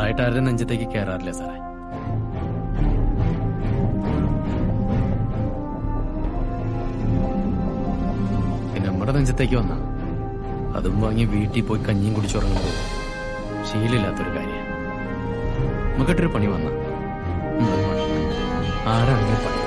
നമ്മളായിട്ട് ആരുടെ നെഞ്ചത്തേക്ക് കയറാറില്ല സാറേ. നമ്മുടെ നെഞ്ചത്തേക്ക് വന്ന? അതും വാങ്ങി വീട്ടിൽ പോയി കഞ്ഞിയും കുടിച്ചുറങ്ങുന്നത് ശീലമില്ലാത്തൊരു കാര്യം. നമുക്കിട്ടൊരു പണി വന്ന. ആരാണെങ്കിലും പണി.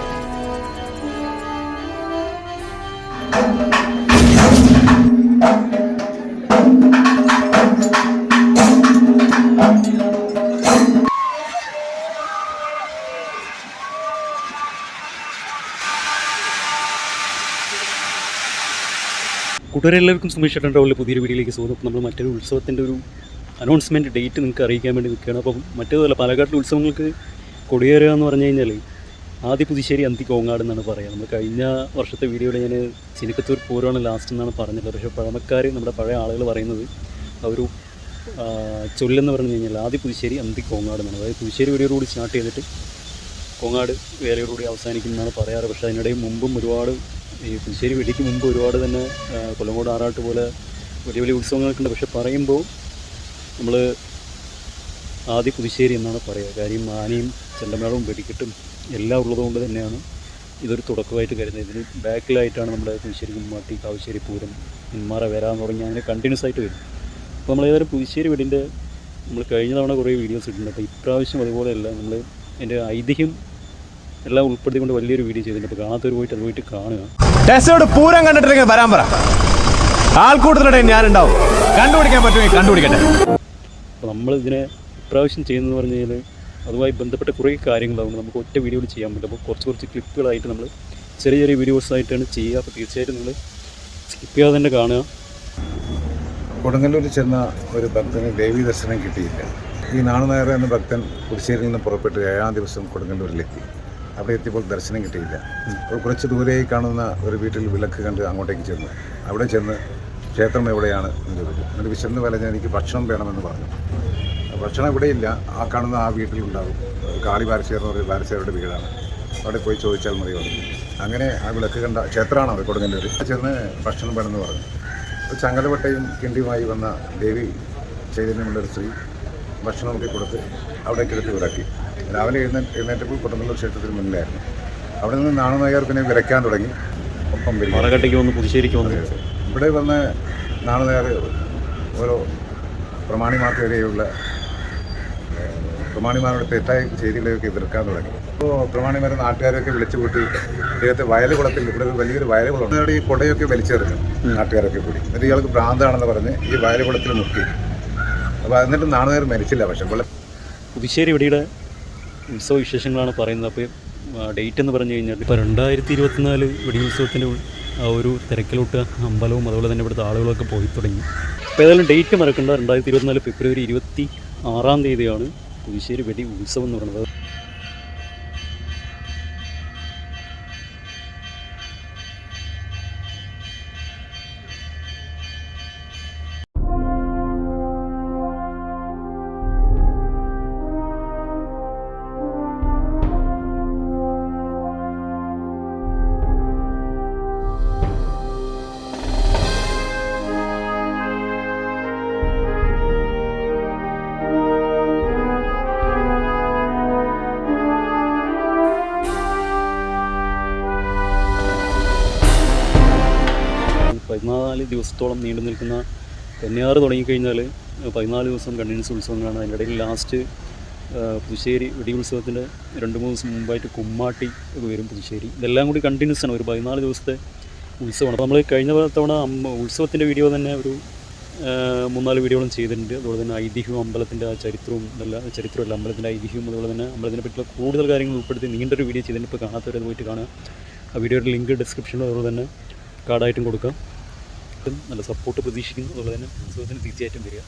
കൂട്ടുകാരെല്ലാവർക്കും സുമേഷ് ചേട്ടൻ റോളിലെ പുതിയൊരു വീഡിയോയിലേക്ക് സ്വാഗതം. നമ്മൾ മറ്റൊരു ഉത്സവത്തിന്റെ ഒരു അനൗൺസ്മെന്റ് ഡേറ്റ് നിങ്ങൾക്ക് അറിയിക്കാൻ വേണ്ടി നിൽക്കുകയാണ്. അപ്പം മറ്റേതല്ല പാലക്കാട്ടിലെ ഉത്സവങ്ങൾക്ക് കൊടിയേറുക എന്ന് പറഞ്ഞു കഴിഞ്ഞാൽ ആദ്യ പുതുശ്ശേരി അന്തി കോങ്ങാട് എന്നാണ് പറയുക. നമ്മൾ കഴിഞ്ഞ വർഷത്തെ വീഡിയോയിൽ ഞാൻ ചിനിക്കത്തൂർ പൂരമാണ് ലാസ്റ്റ് എന്നാണ് പറഞ്ഞത്. പക്ഷേ പഴമക്കാർ നമ്മുടെ പഴയ ആളുകൾ പറയുന്നത് ഒരു ചൊല്ലെന്ന് പറഞ്ഞു കഴിഞ്ഞാൽ ആദ്യ പുതുശ്ശേരി അന്തി കോങ്ങാട് എന്നാണ്. അതായത് പുതുശ്ശേരി വീഡിയോടുകൂടി സ്റ്റാർട്ട് ചെയ്തിട്ട് കോങ്ങാട് വേലയോടുകൂടി അവസാനിക്കുന്നതാണ് പറയാറ്. പക്ഷേ അതിനിടയിൽ മുമ്പും ഒരുപാട് ഈ പുതുശ്ശേരി വെടിക്ക് മുമ്പ് ഒരുപാട് തന്നെ കൊല്ലങ്കോട് ആറാട്ട് പോലെ വലിയ വലിയ ഉത്സവങ്ങളൊക്കെ ഉണ്ട്. പക്ഷെ പറയുമ്പോൾ നമ്മൾ ആദ്യ പുതുശ്ശേരി എന്നാണ് പറയുക. കാര്യം ആനയും ചെണ്ടമേളവും വെടിക്കെട്ടും എല്ലാം ഉള്ളതുകൊണ്ട് തന്നെയാണ് ഇതൊരു തുടക്കമായിട്ട് കരുതുന്നത്. ഇതിന് ബാക്കിലായിട്ടാണ് നമ്മുടെ പുതുശ്ശേരി കുമ്മാട്ടി കാവശ്ശേരി പൂരം ഉന്മാറ വരാൻ തുടങ്ങി അങ്ങനെ കണ്ടിന്യൂസ് ആയിട്ട് വരും. അപ്പോൾ നമ്മൾ ഏതായാലും പുതുശ്ശേരി വീടിന്റെ നമ്മൾ കഴിഞ്ഞ തവണ കുറേ വീഡിയോസ് ഇട്ടിട്ടുണ്ട്. അപ്പോൾ ഇപ്രാവശ്യം അതുപോലെയല്ല നമ്മൾ അതിന്റെ ഐതിഹ്യം എല്ലാം ഉൾപ്പെടുത്തിക്കൊണ്ട് വലിയൊരു വീഡിയോ ചെയ്തിട്ടുണ്ട്. അപ്പോൾ കാണാത്തവർ പോയിട്ട് അത് പോയിട്ട് കാണുക. ടെസ്റ്റോട് പൂരം കണ്ടിട്ടില്ലെങ്കിൽ വരാൻ പറ. ആൾക്കൂട്ടത്തിനിടെ ഞാനുണ്ടാവും. കണ്ടുപിടിക്കാൻ പറ്റുമെങ്കിൽ കണ്ടുപിടിക്കട്ടെ. നമ്മൾ ഇതിനെ ഇപ്രാവശ്യം ചെയ്യുന്നതെന്ന് പറഞ്ഞു കഴിഞ്ഞാൽ അതുമായി ബന്ധപ്പെട്ട കുറേ കാര്യങ്ങളാവുമ്പോൾ നമുക്ക് ഒറ്റ വീഡിയോയിൽ ചെയ്യാൻ പറ്റും. അപ്പോൾ കുറച്ച് കുറച്ച് ക്ലിപ്പുകളായിട്ട് നമ്മൾ ചെറിയ ചെറിയ വീഡിയോസ് ആയിട്ടാണ് ചെയ്യുക. അപ്പോൾ തീർച്ചയായിട്ടും നിങ്ങൾ സ്കിപ്പ് ചെയ്യാതെ തന്നെ കാണുക. കൊടുങ്ങല്ലൂരിൽ ചെന്ന ഒരു ഭക്തന് ദേവീ ദർശനം കിട്ടിയില്ല. ഈ നാണുനേറ എന്ന ഭക്തൻ പുതുശ്ശേരിയിൽ നിന്ന് പുറപ്പെട്ട് ഏഴാം ദിവസം കൊടുങ്ങല്ലൂരിലെത്തി. അവിടെ എത്തിയപ്പോൾ ദർശനം കിട്ടിയില്ല. അപ്പോൾ കുറച്ച് ദൂരെയായി കാണുന്ന ഒരു വീട്ടിൽ വിളക്ക് കണ്ട് അങ്ങോട്ടേക്ക് ചെന്നു. അവിടെ ചെന്ന് ക്ഷേത്രം എവിടെയാണ് എന്ന് ചോദിച്ചു. എന്നിട്ട് വിശന്ന് പറഞ്ഞാൽ എനിക്ക് ഭക്ഷണം വേണമെന്ന് പറഞ്ഞു. ഭക്ഷണം ഇവിടെയില്ല. ആ കാണുന്ന ആ വീട്ടിലുണ്ടാകും കാളി ബാരശ്ശേർ എന്ന് പറയുന്ന ബാരശ്ശേരുടെ വീടാണ്. അവിടെ പോയി ചോദിച്ചാൽ മതി പറഞ്ഞു. അങ്ങനെ ആ വിളക്ക് കണ്ട ക്ഷേത്രമാണ് അവിടെ കൊടുങ്ങല്ലൂർ ചെന്ന് ഭക്ഷണം വേണമെന്ന് പറഞ്ഞു. ഒരു ചങ്ങലവട്ടയും കിണ്ടിയുമായി വന്ന ദേവി ചൈതന്യമുള്ളൊരു സ്ത്രീ ഭക്ഷണമൊക്കെ കൊടുത്ത് അവിടെ കിടത്തി ഇറക്കി രാവിലെ എഴുന്നേറ്റ് എഴുന്നേറ്റപ്പോൾ കൊടുങ്ങല്ലൂർ ക്ഷേത്രത്തിന് മുന്നിലായിരുന്നു. അവിടെ നിന്ന് നാണുനായർ പിന്നെ വിരയ്ക്കാൻ തുടങ്ങി. ഒപ്പം വരികട്ടേക്ക് പാലക്കാട്ടേക്ക് വന്ന് പുതുശ്ശേരിക്ക് വന്നു. ഇവിടെ വന്ന് നാണുനായർ ഓരോ പ്രമാണിമാർക്കെതിരെയുള്ള വരെയുള്ള പ്രമാണിമാരുടെ തെറ്റായ ചെയ്തികളെയൊക്കെ എതിർക്കാൻ തുടങ്ങി. അപ്പോൾ പ്രമാണിമാരെ നാട്ടുകാരെയൊക്കെ വിളിച്ചു കൂട്ടി ഇദ്ദേഹത്തെ വയലുകുളത്തിൽ ഇവിടെ ഒരു വലിയൊരു വയലുകുളം ഈ കൊടയൊക്കെ വലിച്ചെറിഞ്ഞു നാട്ടുകാരൊക്കെ കൂടി. എന്നിട്ട് ഇയാൾക്ക് ഭ്രാന്താണെന്ന് പറഞ്ഞ് ഈ വയലുകുളത്തിൽ മുക്കി. അപ്പോൾ എന്നിട്ട് നാണുനേർ മരിച്ചില്ല പക്ഷേ പോലെ പുതുശ്ശേരി ഇവിടെയുടെ ഉത്സവ വിശേഷങ്ങളാണ് പറയുന്നത് അപ്പോൾ ഡേറ്റ് എന്ന് പറഞ്ഞു കഴിഞ്ഞാൽ ഇപ്പോൾ രണ്ടായിരത്തി ഇരുപത്തിനാല് വെടിയുത്സവത്തിന്റെ ആ ഒരു തിരക്കിലോട്ട് അമ്പലവും അതുപോലെ തന്നെ ഇവിടുത്തെ ആളുകളൊക്കെ പോയി തുടങ്ങി. അപ്പോൾ ഏതായാലും ഡേറ്റ് മറക്കണ്ട. രണ്ടായിരത്തി ഇരുപത്തിനാല് ഫെബ്രുവരി ഇരുപത്തി ആറാം തീയതിയാണ് പുതുശ്ശേരി വെടി ഉത്സവം എന്ന് പറയുന്നത്. പതിനാല് ദിവസത്തോളം നീണ്ടു നിൽക്കുന്ന കന്യാറ് തുടങ്ങിക്കഴിഞ്ഞാൽ പതിനാല് ദിവസം കണ്ടിന്യൂസ് ഉത്സവങ്ങളാണ് അതിന്റെ ഇടയിൽ ലാസ്റ്റ് പുതുശ്ശേരി വെടി ഉത്സവത്തിന്റെ രണ്ട് മൂന്ന് ദിവസം മുമ്പായിട്ട് കുമ്മാട്ടി ഒക്കെ വരും പുതുശ്ശേരി. ഇതെല്ലാം കൂടി കണ്ടിന്യൂസ് ആണ് ഒരു പതിനാല് ദിവസത്തെ ഉത്സവമാണ്. അപ്പോൾ നമ്മൾ കഴിഞ്ഞ തവണ ഉത്സവത്തിന്റെ വീഡിയോ തന്നെ ഒരു മൂന്നാൽ വീഡിയോകളും ചെയ്തിട്ടുണ്ട്. അതുപോലെ തന്നെ ഐതിഹ്യവും അമ്പലത്തിന്റെ ആ ചരിത്രവും ഇതെല്ലാം ചരിത്രമല്ല അമ്പലത്തിന്റെ ഐതിഹ്യവും അതുപോലെ തന്നെ അമ്പലത്തിനെ പറ്റിയുള്ള കൂടുതൽ കാര്യങ്ങൾ ഉൾപ്പെടുത്തി നീണ്ടൊരു വീഡിയോ ചെയ്തിട്ടുണ്ട്. ഇപ്പോൾ കാണാത്തവരത് പോയിട്ട് കാണുക. ആ വീഡിയോയുടെ ലിങ്ക് ഡിസ്ക്രിപ്ഷനിലും അതുപോലെ തന്നെ കാർഡായിട്ടും കൊടുക്കാം. നല്ല സപ്പോർട്ട് പ്രതീക്ഷിക്കുന്നു അതുപോലെ തന്നെ ഉത്സവത്തിന് തീർച്ചയായിട്ടും വരിക.